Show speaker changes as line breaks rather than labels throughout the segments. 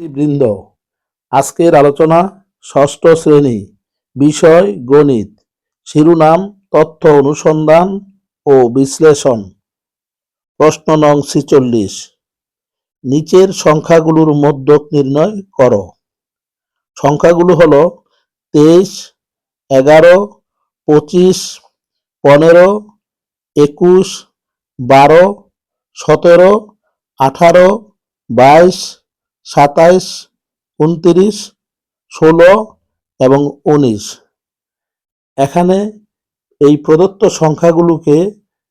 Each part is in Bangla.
বৃন্দ আজকের আলোচনা ষষ্ঠ শ্রেণি, বিষয় গণিত, শিরোনাম, তথ্য অনুসন্ধান ও বিশ্লেষণ। প্রশ্ন নং ছিচল্লিশ, নিচের সংখ্যাগুলোর মধ্যক নির্ণয় করো। সংখ্যাগুলো হলো তেইশ, এগারো, পঁচিশ, পনেরো, একুশ, বারো, সতেরো, আঠারো, বাইশ সাতাইশ, উনত্রিশ, ষোলো এবং উনিশ। এখানে এই প্রদত্ত সংখ্যাগুলোকে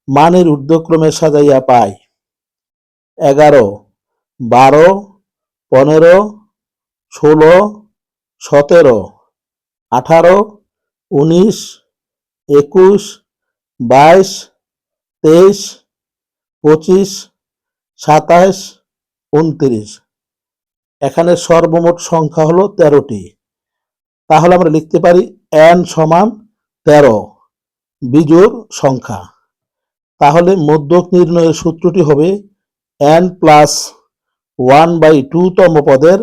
মানের ঊর্ধ্বক্রমে সাজাইয়া পাই। এগারো, বারো, পনেরো, ষোলো, সতেরো, আঠারো, উনিশ, একুশ, বাইশ, তেইশ, পঁচিশ, সাতাইশ, উনত্রিশ। এখানে সর্বমোট সংখ্যা হলো তেরোটি। তাহলে আমরা লিখতে পারি এন সমান তেরো বিজোর সংখ্যা। তাহলে মধ্যক নির্ণয়ের সূত্রটি হবে N plus one by two তম পদের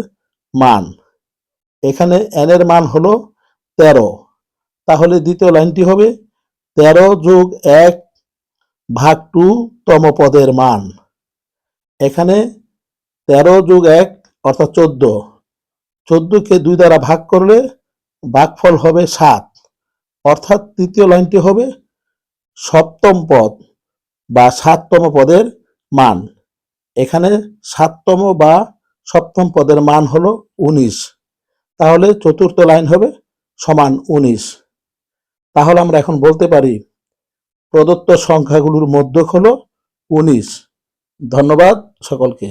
মান। এখানে এন এর মান হলো তেরো। তাহলে দ্বিতীয় লাইনটি হবে তেরো যোগ এক ভাগ টু তম পদের মান। এখানে তেরো যোগ এক অর্থাৎ চোদ্দ। চোদ্দকে দুই দ্বারা ভাগ করলে ভাগফল হবে সাত। অর্থাৎ তৃতীয় লাইনটি হবে সপ্তম পদ বা সাততম পদের মান। এখানে সাততম বা সপ্তম পদের মান হলো উনিশ। তাহলে চতুর্থ লাইন হবে সমান উনিশ। তাহলে আমরা এখন বলতে পারি প্রদত্ত সংখ্যাগুলোর মধ্যক হলো উনিশ। ধন্যবাদ সকলকে।